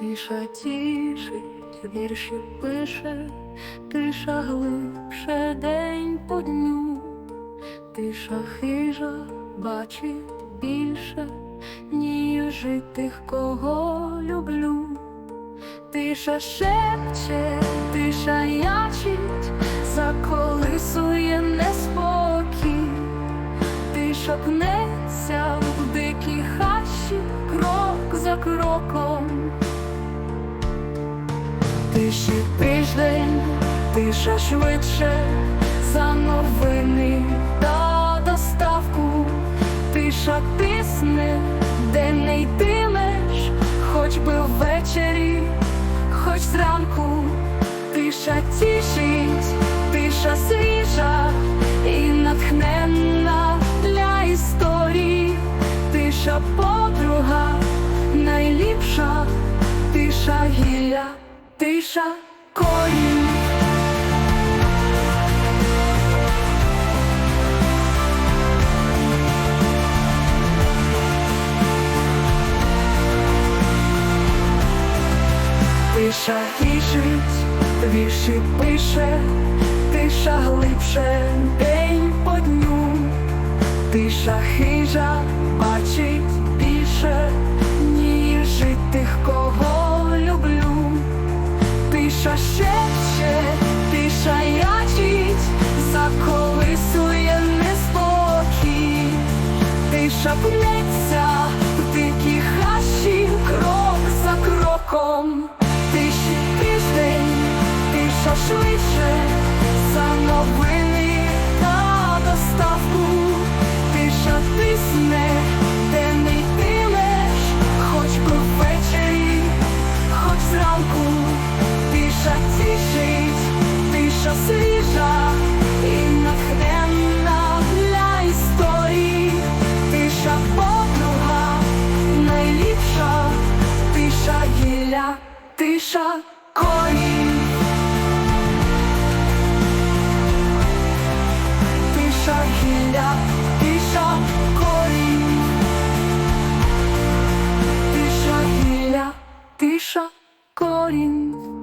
Тиша тішить, вірші пише, тиша глибше день по дню, тиша хижа бачить більше, ніж і тих, кого люблю. Тиша шепче, тиша ячить, заколисує неспокій, тиша пнеться в дикій хащі, крок за кроком. Тиші тиждень, тиша швидше за новини. Та доставку, тиша тисне, де не йтимеш, хоч би ввечері, хоч зранку, тиша тішить, тиша свіжа тиша корінь. Тиша тішить, вірші пише, тиша глибше день по дню, тиша хижа бачить тиша пнеться в дикі хащі, крок за кроком, тиші тиждень, тиша швидше, за новини гілля, тиша коні. Тиша гілля, тиша корінь. Тиша гілля, тиша корінь.